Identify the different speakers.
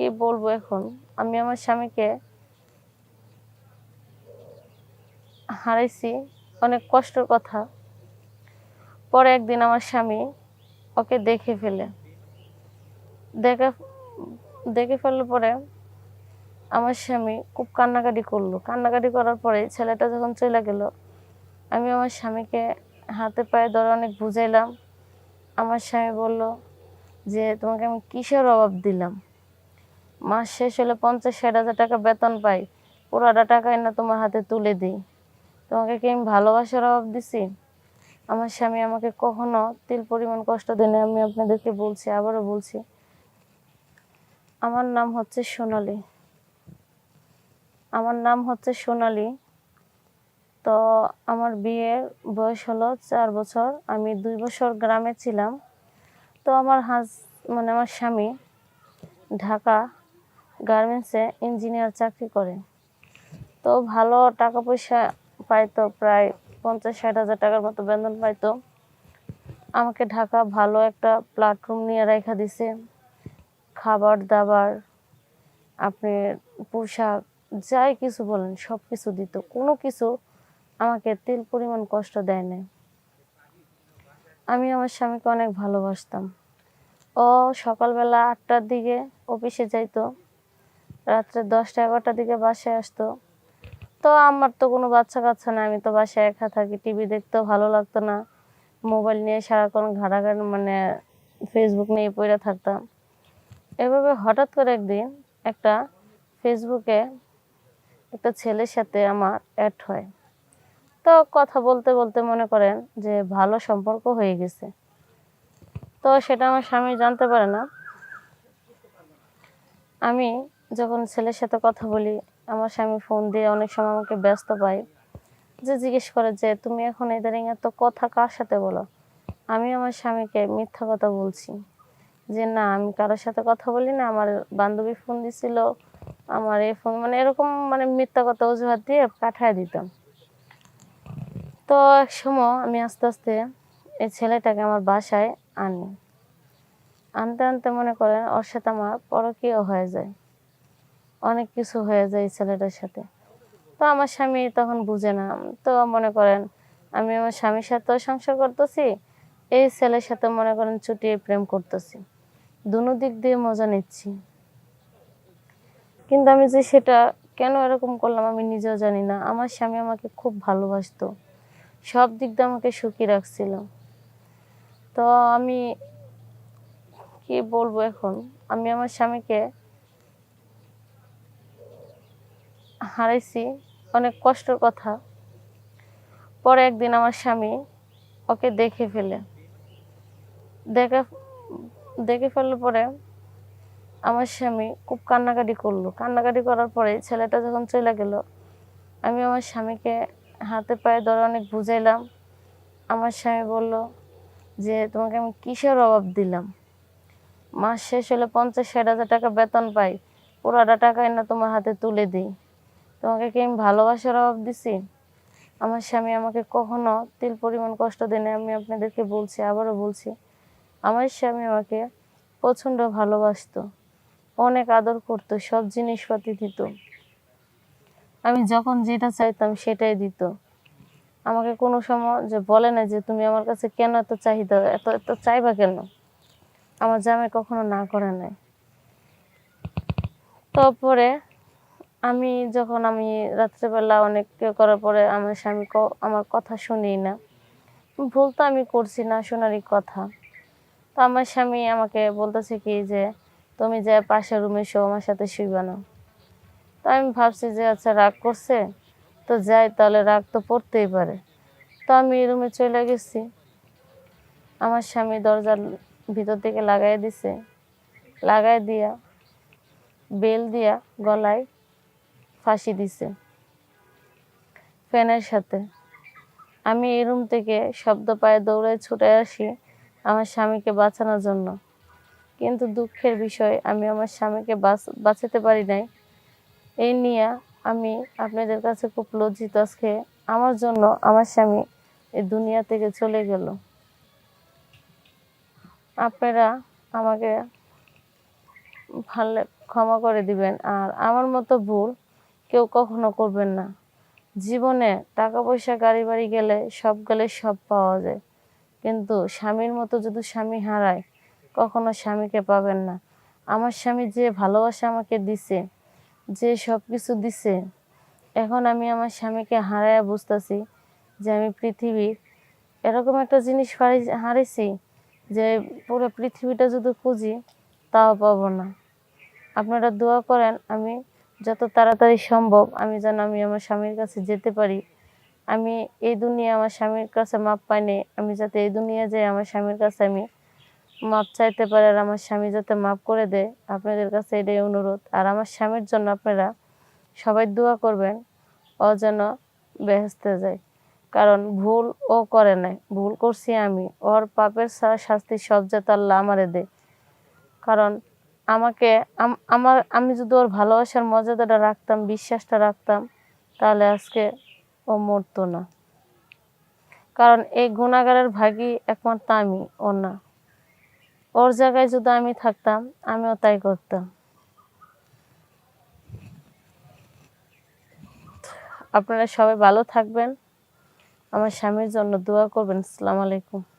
Speaker 1: কি বলব এখন? আমি আমার স্বামীকে হারাইছি, অনেক কষ্টের কথা। পরে একদিন আমার স্বামী ওকে দেখে ফেলে। দেখে দেখে ফেললে পরে আমার স্বামী খুব কান্নাকাটি করল। কান্নাকাটি করার পরে ছেলেটা যখন চলে গেল, আমি আমার স্বামীকে হাতে পায়ে ধরে অনেক বুঝাইলাম। আমার স্বামী বলল যে, তোমাকে আমি কিসের অভাব দিলাম? মাস শেষ হলে পঞ্চাশ, ষাট হাজার টাকা বেতন পাই। পুরোটা টাকাই না তোমার হাতে তুলে দিই। তোমাকে কি আমি ভালোবাসার অভাব দিছি? আমার স্বামী আমাকে কখনো তিল পরিমাণ কষ্ট দেয় আমি আপনাদেরকে বলছি, আবারও বলছি। আমার নাম হচ্ছে সোনালি। আমার নাম হচ্ছে সোনালি। তো আমার বিয়ের বয়স হলো চার বছর, আমি দুই বছর গ্রামে ছিলাম। তো আমার হাজ মানে আমার স্বামী ঢাকা গার্মেন্টসে ইঞ্জিনিয়ার চাকরি করে। তো ভালো টাকা পয়সা পাইতো, প্রায় পঞ্চাশ ষাট হাজার টাকার মতো বেতন পাইতো। আমাকে ঢাকা ভালো একটা প্ল্যাটফর্ম নিয়ে রেখা দিছে। খাবার দাবার আপনি পোশাক, যাই কিছু বলেন সব কিছু দিত। কোনো কিছু আমাকে তিল পরিমাণ কষ্ট দেয় না আমি আমার স্বামীকে অনেক ভালোবাসতাম। ও সকালবেলা আটটার দিকে অফিসে যাইতো। রাত্রে দশটা, এগারোটার দিকে বাসায় আসতো। তো আমার তো কোনো বাচ্চা কাচ্চা না আমি তো বাসায় একা থাকি, টিভি দেখতেও ভালো লাগতো না। মোবাইল নিয়ে সারাক্ষণ ঘাটাঘাটি মানে ফেসবুক নিয়ে পড়ে থাকতাম। এভাবে হঠাৎ করে একদিন একটা ফেসবুকে একটা ছেলের সাথে আমার অ্যাড হয়। তো কথা বলতে বলতে মনে করেন যে ভালো সম্পর্ক হয়ে গেছে। তো সেটা আমার স্বামী জানতে পারে না। আমি যখন ছেলের সাথে কথা বলি, আমার স্বামী ফোন দিয়ে অনেক সময় আমাকে ব্যস্ত পাই যে জিজ্ঞেস করে যে, তুমি এখন ইদারিং এত কথা কার সাথে বলো? আমি আমার স্বামীকে মিথ্যা কথা বলছি। যে, না, আমি কারোর সাথে কথা বলি না। আমার বান্ধবী ফোন দিছিল। আমার এই ফোন মানে এরকম মানে মিথ্যা কথা অজুহাত দিয়ে পাঠায় দিতাম। তো এক সময় আমি আস্তে আস্তে এই ছেলেটাকে আমার বাসায় আনি। আনতে আনতে মনে করেন, ওর সাথে আমার পরকীয় হয়ে যায়। অনেক কিছু হয়ে যায় ছেলেটার সাথে। তো আমার স্বামী তখন বুঝে না। তো মনে করেন, আমি আমার স্বামীর সাথেও সংসার করতেছি, এই ছেলের সাথে মনে করেন ছুটিয়ে প্রেম করতেছি। দুনো দিক দিয়ে মজা নিচ্ছি। কিন্তু আমি যে সেটা কেন এরকম করলাম আমি নিজেও জানি না। আমার স্বামী আমাকে খুব ভালোবাসতো। সব দিক দিয়ে আমাকে সুখী রাখছিল। তো আমি কি বলব এখন? আমি আমার স্বামীকে হারাইছি, অনেক কষ্টের কথা। পরে একদিন আমার স্বামী ওকে দেখে ফেলে। দেখে দেখে ফেলার পরে আমার স্বামী খুব কান্নাকাটি করল। কান্নাকাটি করার পরে ছেলেটা যখন চলে গেল, আমি আমার স্বামীকে হাতে পায়ে ধরে অনেক বুঝাইলাম। আমার স্বামী বলল যে, তোমাকে আমি কিসের অভাব দিলাম? মাস শেষ হলে পঞ্চাশ ষাট হাজার টাকা বেতন পাই। পুরোটা টাকাই না তোমার হাতে তুলে দিই। তোমাকে কি আমি ভালোবাসার অভাব দিছি? আমার স্বামী আমাকে কখনো তিল পরিমাণ কষ্ট দেয় না আমি আপনাদেরকে বলছি, আবারও বলছি, আমার স্বামী আমাকে প্রচণ্ড ভালোবাসতো, অনেক আদর করতো, সব জিনিসপাতি দিত। আমি যখন যেটা চাইতাম সেটাই দিত। আমাকে কোনো সময় যে বলে না যে তুমি আমার কাছে কেন এত চাহিদা, এত এত চাইবা কেন? আমার জামাই কখনো না করে নাই। তারপরে আমি যখন আমি রাত্রেবেলা অনেক করার পরে আমার স্বামী আমার কথা শুনি না। ভুল তো আমি করছি না, শোনারই কথা। তো আমার স্বামী আমাকে বলতেছে কি যে, তুমি যে পাশের রুমে শো আমার সাথে শুইবা না। তো আমি ভাবছি যে আচ্ছা রাগ করছে? তো যাই, তাহলে রাগ তো পড়তেই পারে। তো আমি রুমে চলে গেছি। আমার স্বামী দরজার ভিতর থেকে লাগাই দিছে। লাগাই দিয়া, বেল দিয়া গলায় ফাঁসি দিছে। ফ্যানের সাথে। আমি এই রুম থেকে শব্দ পায়ে দৌড়ে ছুটে আসি আমার স্বামীকে বাঁচানোর জন্য। কিন্তু দুঃখের বিষয়, আমি আমার স্বামীকে বাঁচ- বাঁচাতে পারি নাই। এই নিয়ে আমি আপনাদের কাছে খুব লজ্জিত। আজকে আমার জন্য আমার স্বামী এই দুনিয়া থেকে চলে গেল। আপনারা আমাকে ভালো ক্ষমা করে দিবেন। আর আমার মতো ভুল কেউ কখনো করবেন না। জীবনে টাকা পয়সা গাড়ি বাড়ি গেলে সব গেলে সব পাওয়া যায়। কিন্তু স্বামীর মতো যদি স্বামী হারায়, কখনো স্বামীকে পাবেন না। আমার স্বামী যে ভালোবাসা আমাকে দিছে, যে সব কিছু দিছে, এখন আমি আমার স্বামীকে হারায় বুঝতেছি যে আমি পৃথিবীর এরকম একটা জিনিস হারিয়েছি যে পুরো পৃথিবীটা যদি খুঁজি, তাও পাবো না। আপনারা দোয়া করেন আমি যত তাড়াতাড়ি সম্ভব আমি যেন আমি আমার স্বামীর কাছে যেতে পারি। আমি এই দুনিয়া আমার স্বামীর কাছে মাপ পাইনি আমি যাতে এই দুনিয়া যাই, আমার স্বামীর কাছে আমি মাপ চাইতে পারি আর আমার স্বামী যাতে মাপ করে দেয়, আপনাদের কাছে এটাই অনুরোধ। আর আমার স্বামীর জন্য আপনারা সবাই দোয়া করবেন, ও যেন বেহেস্তে যায়। কারণ ভুল ও করে নাই, ভুল করছি আমি। ওর পাপের শাস্তি সব যাতে আল্লাহ আমারে দেয়। কারণ আমাকে আমার, আমি যদি ওর ভালোবাসার মর্যাদাটা রাখতাম, বিশ্বাসটা রাখতাম, তাহলে আজকে ও মরতো না। কারণ এই গুণাগারের ভাগই একমাত্র আমি, ও না। ওর জায়গায় যদি আমি থাকতাম, আমিও তাই করতাম। আপনারা সবাই ভালো থাকবেন। আমার স্বামীর জন্য দোয়া করবেন। আসসালামু আলাইকুম।